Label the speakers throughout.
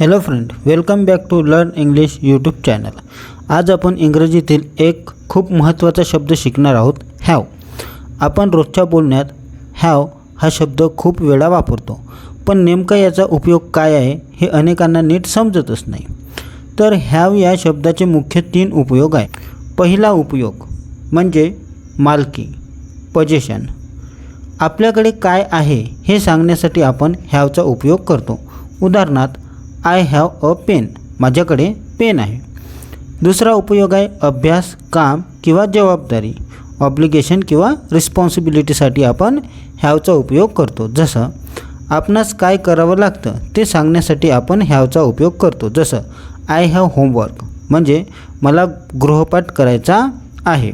Speaker 1: Hello friend welcome back to learn English YouTube channel. आज आपण इंग्रजीतील एक खूप महत्त्वाचा शब्द शिकणार आहोत हॅव. आपण रोजच्या बोलण्यात हॅव हा शब्द खूप वेळा वापरतो पण नेमका याचा उपयोग काय आहे हे अनेकांना नीट समजतच नाही. तर हॅव या शब्दाचे मुख्य तीन उपयोग आहे पहिला उपयोग म्हणजे मालकी पजेशन आपल्याकडे काय आहे हे सांगण्यासाठी आपण हॅवचा उपयोग करतो. उदाहरणार्थ आय हॅव अ पेन माझ्याकडे पेन आहे. दुसरा उपयोग आहे अभ्यास काम किंवा जबाबदारी. ऑब्लिगेशन किंवा रिस्पॉन्सिबिलिटीसाठी आपण हॅवचा उपयोग करतो. जसं आपणास काय करावं लागतं ते सांगण्यासाठी आपण हॅवचा उपयोग करतो. जसं आय हॅव होमवर्क म्हणजे मला गृहपाठ करायचा आहे.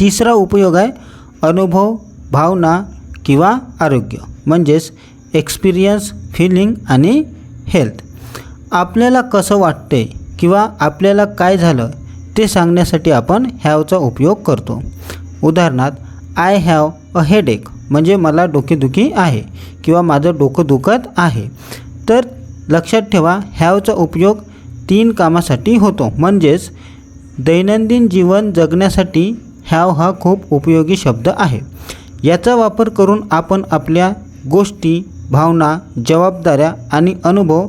Speaker 1: तिसरा उपयोग आहे अनुभव भावना किंवा आरोग्य. म्हणजेच एक्सपिरियन्स फिलिंग आणि हेल्थ. आपल्याला कसं वाटते किंवा आपल्याला काय झालं ते सांगण्यासाठी आपण हॅवचा उपयोग करतो. उदाहरणार्थ आय हॅव अ हेडेक म्हणजे मला डोकेदुखी आहे किंवा माझं डोकं दुखत आहे. तर लक्षात ठेवा हॅवचा उपयोग तीन कामासाठी होतो. म्हणजेच दैनंदिन जीवन जगण्यासाठी हॅव हा खूप उपयोगी शब्द आहे. याचा वापर करून आपण आपल्या गोष्टी भावना जबाबदाऱ्या आणि अनुभव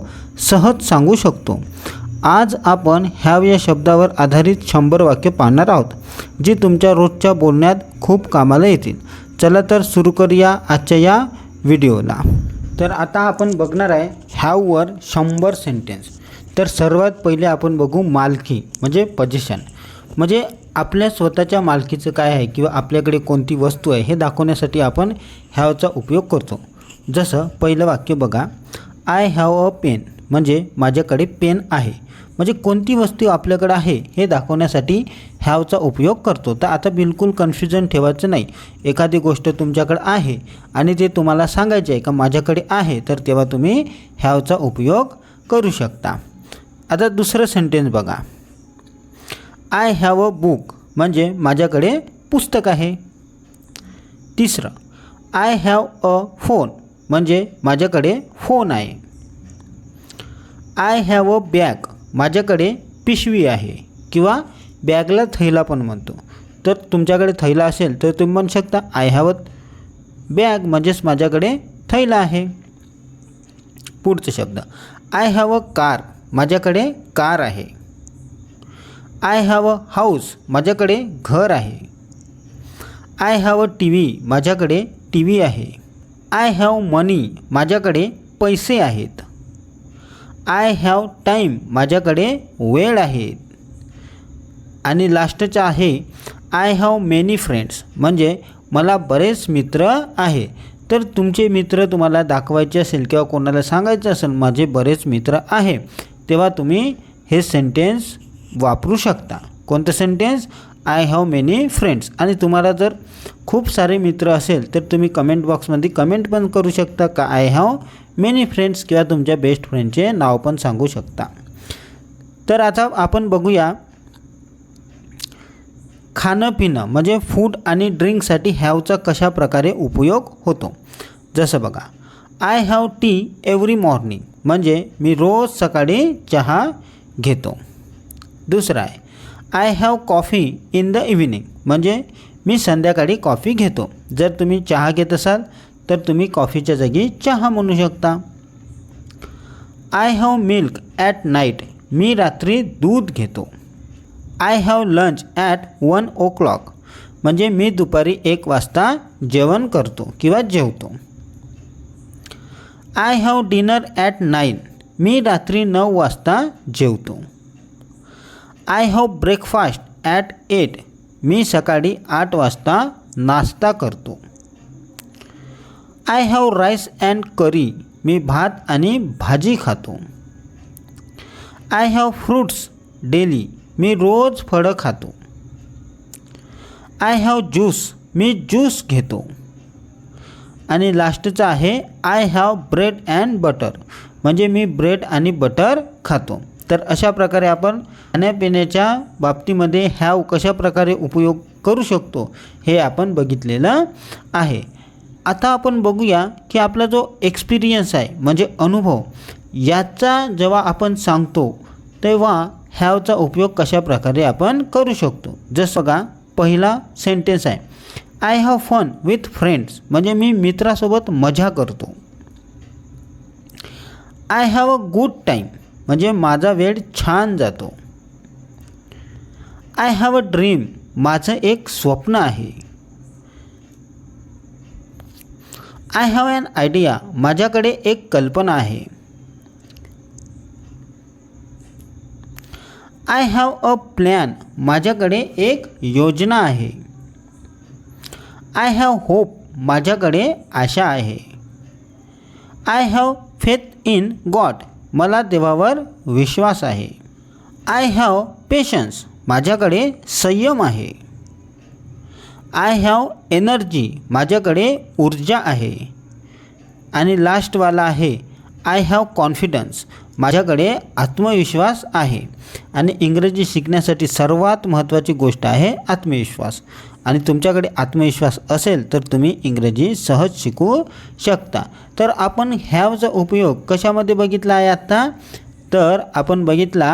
Speaker 1: सहज सांगू शकतो. आज आपण ह्या या शब्दावर आधारित शंभर वाक्य पाहणार आहोत जी तुमच्या रोजच्या बोलण्यात खूप कामाला येतील. चला तर सुरू करूया आजच्या या व्हिडिओला. तर आता आपण बघणार आहे ह्यावर शंभर सेंटेन्स तर सर्वात पहिले आपण बघू मालकी म्हणजे पजेशन म्हणजे आपल्या स्वतःच्या मालकीचं काय आहे किंवा आपल्याकडे कोणती वस्तू आहे हे दाखवण्यासाठी आपण ह्याचा उपयोग करतो. जसं पहिलं वाक्य बघा आय हॅव अ पेन म्हणजे माझ्याकडे पेन आहे. म्हणजे कोणती वस्तू आपल्याकडे आहे हे दाखवण्यासाठी हॅवचा उपयोग करतो. तर आता बिलकुल कन्फ्युजन ठेवायचं नाही. एखादी गोष्ट तुमच्याकडे आहे आणि ते तुम्हाला सांगायचे आहे का माझ्याकडे आहे तर तेव्हा तुम्ही हॅवचा उपयोग करू शकता. आता दुसरं सेंटेन्स बघा. आय हॅव अ बुक म्हणजे माझ्याकडे पुस्तक आहे. तिसरं आय हॅव अ फोन म्हणजे माझ्याकडे फोन आहे. आय हॅव अ बॅग माझ्याकडे पिशवी आहे. किंवा बॅगला थैला पण म्हणतो. तर तुमच्याकडे थैला असेल तर तुम्ही म्हणू शकता आय हॅव अ बॅग म्हणजेच माझ्याकडे थैला आहे. पुढचा शब्द. आय हॅव अ कार माझ्याकडे कार आहे. आय हॅव अ हाऊस माझ्याकडे घर आहे. I have a T V माझ्याकडे टी व्ही आहे. आय हॅव मनी माझ्याकडे पैसे आहेत. आय हॅव टाईम माझ्याकडे वेळ आहे. आणि लास्टचं आहे आय हॅव मेनी फ्रेंड्स म्हणजे मला बरेच मित्र आहे. तर तुमचे मित्र तुम्हाला दाखवायचे असेल किंवा कोणाला सांगायचं असेल माझे बरेच मित्र आहे. तेव्हा तुम्ही हे सेंटेन्स वापरू शकता. कोणतं sentence I have many friends आणि तुम्हाला जर खूप सारे मित्र असेल तर तुम्ही कमेंट बॉक्समध्ये कमेंट पण करू शकता का? आय हॅव मेनी फ्रेंड्स किंवा तुमच्या बेस्ट फ्रेंडचे नाव पण सांगू शकता. तर आता आपण बघूया खाणं पिणं म्हणजे फूड आणि ड्रिंकसाठी हॅवचा कशा प्रकारे उपयोग होतो? जसं बघा I have tea every morning म्हणजे मी रोज सकाळी चहा घेतो. दुसरा आहे I have coffee in the evening म्हणजे मी संध्याकाळी कॉफी घेतो. जर तुम्ही चहा घेत असाल तर तुम्ही कॉफीच्या जागी चहा म्हणू शकता. I have milk at night मी रात्री दूध घेतो. I have lunch at one o'clock म्हणजे मी दुपारी एक वाजता जेवण करतो किंवा जेवतो. I have dinner at nine मी रात्री नऊ वाजता जेवतो. I have breakfast at eight. मी सकाळी आठ वाजता नाश्ता करतो. I have rice and curry. मी भात आणि भाजी खातो. I have fruits daily. मी रोज फळं खातो. I have juice. Me juice घेतो. आणि लास्टचं आहे I have bread and butter. म्हणजे मी ब्रेड आणि बटर खातो. तर अशा प्रकारे आपण खाण्यापिण्याच्या बाबतीमध्ये हॅव कशा प्रकारे उपयोग करू शकतो हे आपण बघितलेलं आहे. आता आपण बघूया की आपला जो एक्सपिरियन्स आहे म्हणजे अनुभव याचा जेव्हा आपण सांगतो तेव्हा ह्यावचा उपयोग कशा प्रकारे आपण करू शकतो? जसं का पहिला सेंटेन्स आहे I have fun with friends म्हणजे मी मित्रासोबत मजा करतो. I have a good time म्हणजे माझा वेळ छान जातो. आय हॅव अ ड्रीम माझं एक स्वप्न आहे. आय हॅव ॲन आयडिया माझ्याकडे एक कल्पना आहे. आय हॅव अ प्लॅन माझ्याकडे एक योजना आहे. आय हॅव होप माझ्याकडे आशा आहे. I have faith in god मला देवावर विश्वास आहे. आय हॅव पेशन्स माझ्याकडे संयम आहे. आय हॅव एनर्जी माझ्याकडे ऊर्जा आहे. आणि लास्टवाला आहे आय हॅव कॉन्फिडन्स माझ्याकडे आत्मविश्वास आहे. आणि इंग्रजी शिकण्यासाठी सर्वात महत्त्वाची गोष्ट आहे आत्मविश्वास. आणि तुमच्याकडे आत्मविश्वास असेल तर तुम्ही इंग्रजी सहज शिकू शकता. तर आपण ह्याचा उपयोग कशामध्ये बघितला आहे आत्ता तर आपण बघितला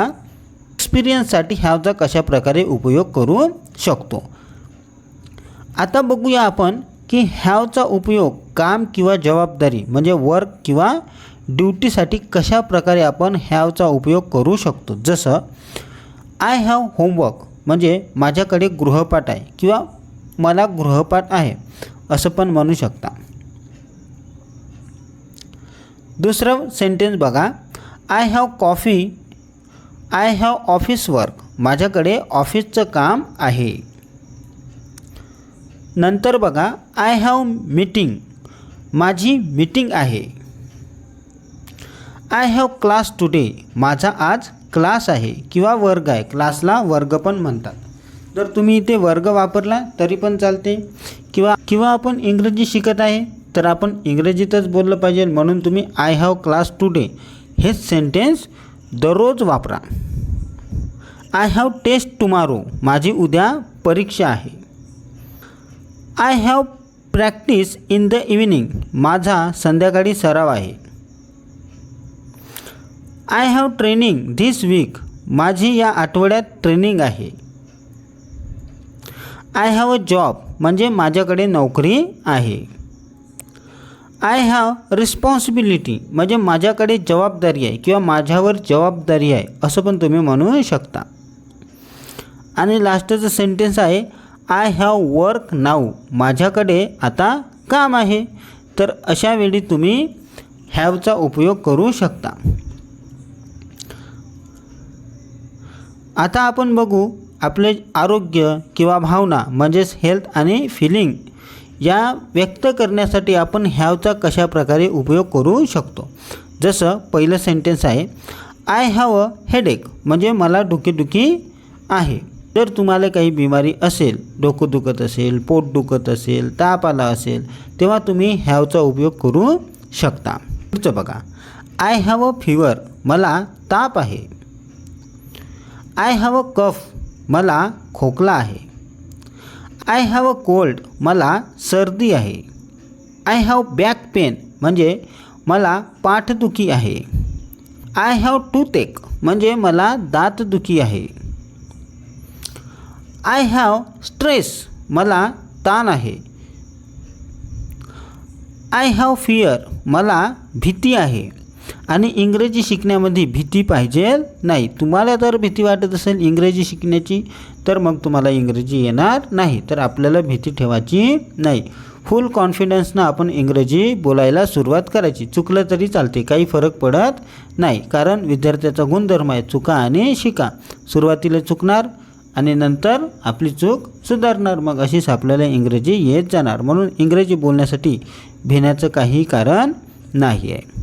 Speaker 1: एक्सपिरियन्ससाठी ह्याचा कशा प्रकारे उपयोग करू शकतो. आता बघूया आपण की ह्याचा उपयोग काम किंवा जबाबदारी म्हणजे वर्क किंवा ड्युटीसाठी कशा प्रकारे आपण ह्याचा उपयोग करू शकतो? जसं आय हॅव होमवर्क म्हणजे माझ्याकडे गृहपाठ आहे किंवा मला गृहपाठ आहे असं पण म्हणू शकता. दुसरं सेंटेन्स बघा. I have coffee I have office work माझ्याकडे ऑफिसचं काम आहे. नंतर बघा आय हॅव मीटिंग माझी मीटिंग आहे. आय हॅव क्लास टुडे माझा आज क्लास आहे किंवा वर्ग आहे. क्लासला वर्ग पण म्हणतात. जर तुम्ही इथे वर्ग वापरला तरी पण चालते. किंवा किंवा आपण इंग्रजी शिकत आहे तर आपण इंग्रजीतच बोललं पाहिजे म्हणून तुम्ही आय हॅव क्लास टुडे हे सेंटेन्स दररोज वापरा. आय हॅव टेस्ट टुमारो माझी उद्या परीक्षा आहे. I have practice in the evening माझा संध्याकाळी सराव आहे. I have training this week माझी या आठवड्यात ट्रेनिंग आहे. आय हॅव अ जॉब म्हणजे माझ्याकडे नोकरी आहे. आय हॅव रिस्पॉन्सिबिलिटी म्हणजे माझ्याकडे जबाबदारी आहे किंवा माझ्यावर जबाबदारी आहे असं पण तुम्ही म्हणू शकता. आणि लास्टचं सेंटेन्स आहे आय हॅव वर्क नाऊ माझ्याकडे आता काम आहे. तर अशा वेळी तुम्ही हॅवचा उपयोग करू शकता. आता आपण बघू आपले आरोग्य किंवा भावना म्हणजेच हेल्थ आणि फिलिंग या व्यक्त करण्यासाठी आपण हॅवचा कशा प्रकारे उपयोग करू शकतो? जसं पहिलं सेंटेन्स आहे आय हॅव अ हेडेक म्हणजे मला डुकीडुकी आहे. जर तुम्हाला काही बिमारी असेल डोकं दुखत असेल पोट दुखत असेल ताप आला असेल तेव्हा तुम्ही हॅवचा उपयोग करू शकता. पुढचं बघा. आय हॅव अ फिवर मला ताप आहे. आय हॅव अ कफ मला खोकला आहे. आय हॅव अ कोल्ड मला सर्दी आहे. आय हॅव बॅक पेन म्हणजे मला पाठदुखी आहे. आय हॅव टूथेक म्हणजे मला दातदुखी आहे. आय हॅव स्ट्रेस मला ताण आहे. आय हॅव फिअर मला भीती आहे. आणि इंग्रजी शिकण्यामध्ये भीती पाहिजे नाही. तुम्हाला जर भीती वाटत असेल इंग्रजी शिकण्याची तर मग तुम्हाला इंग्रजी येणार नाही. तर आपल्याला भीती ठेवायची नाही. फुल कॉन्फिडन्सनं आपण इंग्रजी बोलायला सुरुवात करायची. चुकलं तरी चालते काही फरक पडत नाही. कारण विद्यार्थ्याचा गुणधर्म आहे चुका आणि शिका. सुरुवातीला चुकणार आणि नंतर आपली चूक सुधारणार. मग अशीच आपल्याला इंग्रजी येत जाणार. म्हणून इंग्रजी बोलण्यासाठी भिण्याचं काही कारण नाही आहे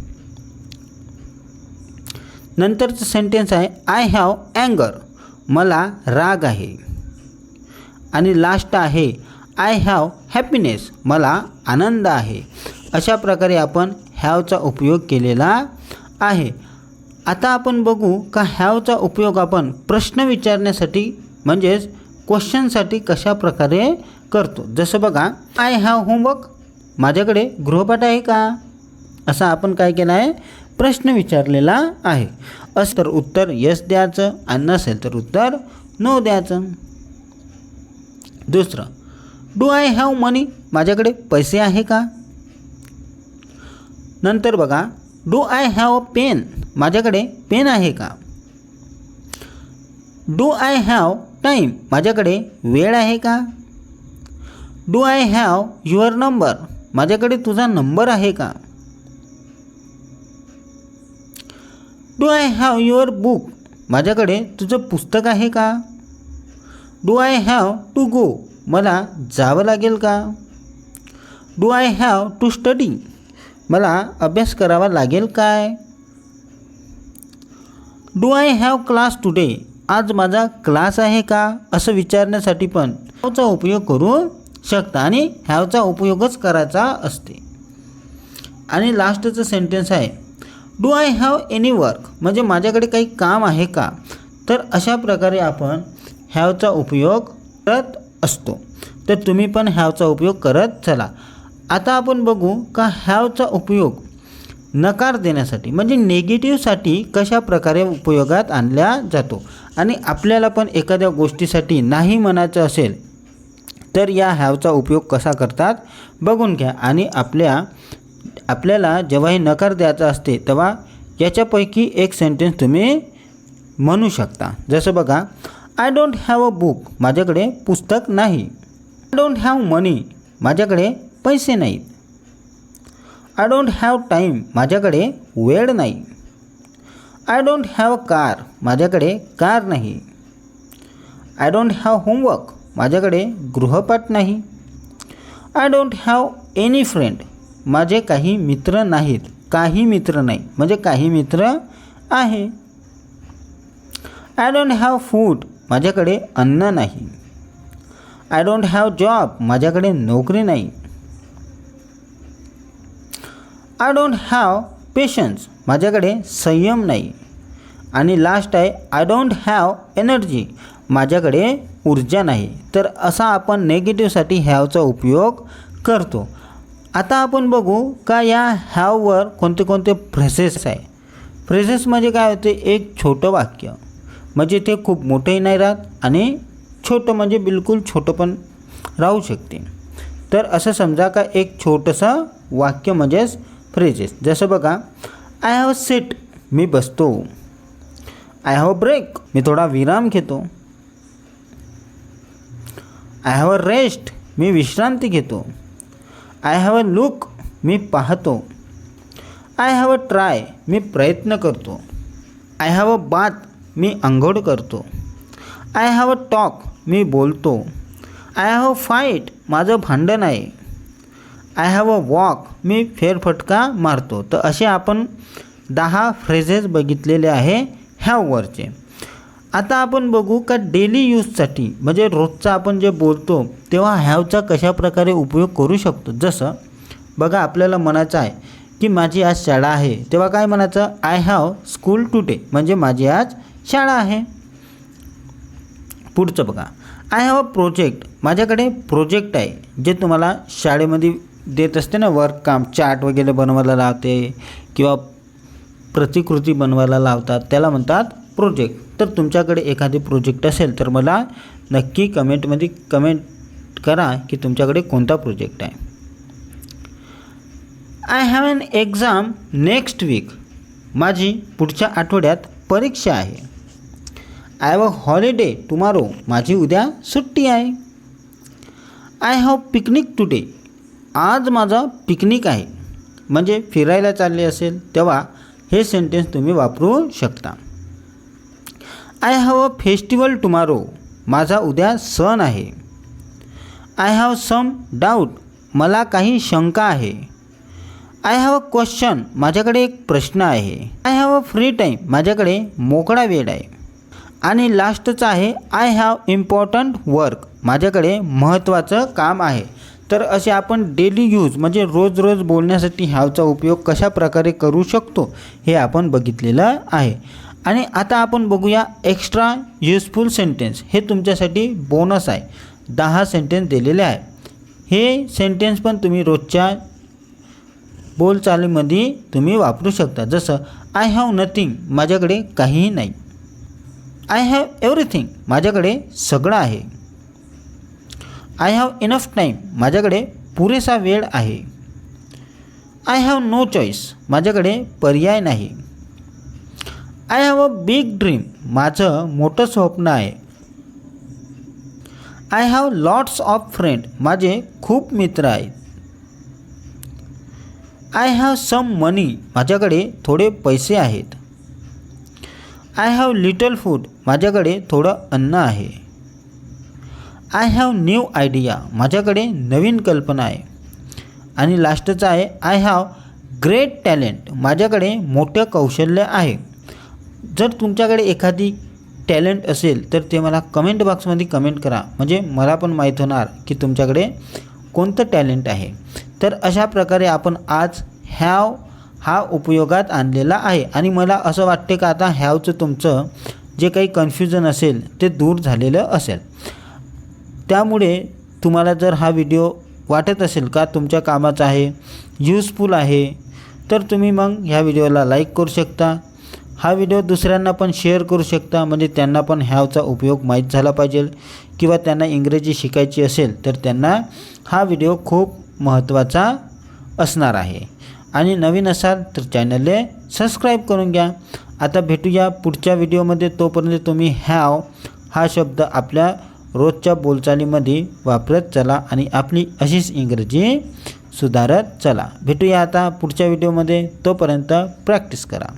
Speaker 1: नंतरचं सेंटेन्स आहे आय हॅव अँगर मला राग आहे. आणि लास्ट आहे आय हॅव हॅपीनेस मला आनंद आहे. अशा प्रकारे आपण हॅवचा उपयोग केलेला आहे. आता आपण बघू का हॅवचा उपयोग आपण प्रश्न विचारण्यासाठी म्हणजेच क्वेश्चनसाठी कशा प्रकारे करतो. जसं बघा आय हॅव होमवर्क माझ्याकडे गृहपाठ आहे का? असा आपण काय केलं आहे प्रश्न विचारलेला आहे. असं तर उत्तर यस द्यायचं आणि नसेल तर उत्तर नो द्यायचं. दुसरं डू आय हॅव मनी? माझ्याकडे पैसे आहे का? नंतर बघा do I have a pen? माझ्याकडे पेन आहे का? डू आय हॅव टाईम माझ्याकडे वेळ आहे का? Do I have your number? माझ्याकडे तुझा नंबर आहे का? Do I have your book माझ्याकडे तुझं पुस्तक आहे का? Do I have to go मला जावं लागेल का? Do I have to study मला अभ्यास करावा लागेल काय? Do I have class today आज माझा क्लास आहे का? असं विचारण्यासाठी पण हॅवचा उपयोग करू शकता आणि हॅवचा उपयोगच करायचा असते. आणि लास्टचं सेंटेन्स आहे do I have any work म्हणजे माझ्याकडे काही काम आहे का? तर अशा प्रकारे आपण हॅवचा उपयोग करत असतो. तर तुम्ही पण हॅवचा उपयोग करत चला. आता आपण बघू का हॅवचा उपयोग नकार देण्यासाठी म्हणजे नेगेटिव्हसाठी कशा प्रकारे उपयोगात आणला जातो? आणि आपल्याला पण एखाद्या गोष्टीसाठी नाही म्हणायचं असेल तर या हॅवचा उपयोग कसा करतात? बघून घ्या. आणि आपल्या आपल्याला जेव्हाही नकार द्यायचा असते तेव्हा याच्यापैकी एक सेंटेन्स तुम्ही म्हणू शकता. जसं बघा I don't have a book माझ्याकडे पुस्तक नाही. आय डोंट हॅव मनी माझ्याकडे पैसे नाहीत. आय डोंट हॅव टाईम माझ्याकडे वेळ नाही. I don't have a car माझ्याकडे कार नाही. आय डोंट हॅव होमवर्क माझ्याकडे गृहपाठ नाही. I don't have any friend माझे काही मित्र नाहीत. काही मित्र नाही. म्हणजे काही मित्र आहे. आय डोंट हॅव फूड माझ्याकडे अन्न नाही. आय डोंट हॅव जॉब माझ्याकडे नोकरी नाही. आय डोंट हॅव पेशन्स माझ्याकडे संयम नाही. आणि लास्ट आहे आय डोंट हॅव एनर्जी माझ्याकडे ऊर्जा नाही. तर असा आपण नेगेटिव्हसाठी हॅवचा उपयोग करतो. आता आपण बघू का या हॅववर कोणते कोणते फ्रेसेस आहे. फ्रेसेस म्हणजे काय होते? एक छोटं वाक्य. म्हणजे ते खूप मोठंही नाही राहत आणि छोटं म्हणजे बिलकुल छोटं पण राहू शकते. तर असं समजा का एक छोटंसं वाक्य म्हणजेच फ्रेजेस जसं बघा आय हॅव सेट मी बसतो. आय हॅव ब्रेक मी थोडा विराम घेतो. आय हॅव रेस्ट मी विश्रांती घेतो. आय हॅव अ लुक मी पाहतो. आय हॅव अ ट्राय मी प्रयत्न करतो. आय हॅव अ बात मी अंघोळ करतो. आय हॅव अ टॉक मी बोलतो. आय हॅव अ फाईट माझं भांडण आहे. आय हॅव अ वॉक मी फेरफटका मारतो. तर असे आपण दहा फ्रेझेस बघितलेले आहे ह्यावरचे. आता आपण बघू का डेली यूजसाठी म्हणजे रोजचा आपण जे बोलतो तेव्हा हॅवचा कशा प्रकारे उपयोग करू शकतो? जसं बघा आपल्याला म्हणायचं आहे की माझी आज शाळा आहे तेव्हा काय म्हणायचं? आय हॅव स्कूल टुडे म्हणजे माझी आज शाळा आहे. पुढचं बघा. आय हॅव अ प्रोजेक्ट माझ्याकडे प्रोजेक्ट आहे जे तुम्हाला शाळेमध्ये देत असते ना वर्क काम चार्ट वगैरे बनवायला लावते किंवा प्रतिकृती बनवायला लावतात त्याला म्हणतात प्रोजेक्ट तर तुमच्याकडे एखादी प्रोजेक्ट असेल तर मला नक्की कमेंटमध्ये कमेंट करा की तुमच्याकडे कोणता प्रोजेक्ट आहे. I have an exam next week माझी पुढच्या आठवड्यात परीक्षा आहे. I have a holiday tomorrow माझी उद्या सुट्टी आहे. आय हॅव पिकनिक टुडे आज माझा पिकनिक आहे. म्हणजे फिरायला चालले असेल तेव्हा हे सेंटेन्स तुम्ही वापरू शकता. I have a festival tomorrow माझा उद्या सण आहे. आय हॅव सम डाऊट मला काही शंका आहे. आय हॅव अ क्वेश्चन माझ्याकडे एक प्रश्न आहे. I have a free time माझ्याकडे मोकळा वेळ आहे. आणि लास्टचं आहे आय हॅव इम्पॉर्टंट वर्क माझ्याकडे महत्त्वाचं काम आहे. तर असे आपण डेली यूज म्हणजे रोज रोज बोलण्यासाठी हॅवचा उपयोग कशा प्रकारे करू शकतो हे आपण बघितलेलं आहे. आणि आता आपण बघूया एक्स्ट्रा युजफुल सेंटेन्स हे तुमच्यासाठी बोनस आहे. दहा सेंटेन्स दिलेले आहे. हे सेंटेन्स पण तुम्ही रोजच्या बोलचालीमध्ये तुम्ही वापरू शकता. जसं आय हॅव नथिंग माझ्याकडे काहीही नाही. आय हॅव एव्हरीथिंग माझ्याकडे सगळं आहे. आय हॅव इनफ टाईम माझ्याकडे पुरेसा वेळ आहे. आय हॅव नो चॉईस माझ्याकडे पर्याय नाही. I have a big dream माझं मोठं स्वप्न आहे. I have lots of friend माझे खूप मित्र आहेत. आय हॅव सम मनी माझ्याकडे थोडे पैसे आहेत. आय हॅव लिटल फूड माझ्याकडे थोडं अन्न आहे. आय हॅव न्यू आयडिया माझ्याकडे नवीन कल्पना आहे. आणि लास्टचं आहे आय हॅव ग्रेट टॅलेंट माझ्याकडे मोठं कौशल्य आहे. जर तुमच्याकडे एखादी टॅलेंट असेल तर ते मला कमेंट बॉक्समध्ये कमेंट करा. म्हणजे मला पण माहीत होणार की तुमच्याकडे कोणतं टॅलेंट आहे. तर अशा प्रकारे आपण आज ह्याव हा उपयोगात आणलेला आहे. आणि मला असं वाटते का आता हॅवचं तुमचं जे काही कन्फ्युजन असेल ते दूर झालेलं असेल. त्यामुळे तुम्हाला जर हा व्हिडिओ वाटत असेल का तुमच्या कामाचा आहे यूजफुल आहे तर तुम्ही मग ह्या व्हिडिओला लाईक करू शकता. हा व्हिडिओ दुसऱ्यांना पण शेअर करू शकता म्हणजे त्यांना पण ह्यावचा उपयोग माहीत झाला पाहिजे. किंवा त्यांना इंग्रजी शिकायची असेल तर त्यांना हा व्हिडिओ खूप महत्त्वाचा असणार आहे. आणि नवीन असाल तर चॅनलले सबस्क्राईब करून घ्या. आता भेटूया पुढच्या व्हिडिओमध्ये तोपर्यंत तुम्ही हॅव हा शब्द आपल्या रोजच्या बोलचालीमध्ये वापरत चला आणि आपली अशीच इंग्रजी सुधारत चला. भेटूया आता पुढच्या व्हिडिओमध्ये तोपर्यंत प्रॅक्टिस करा.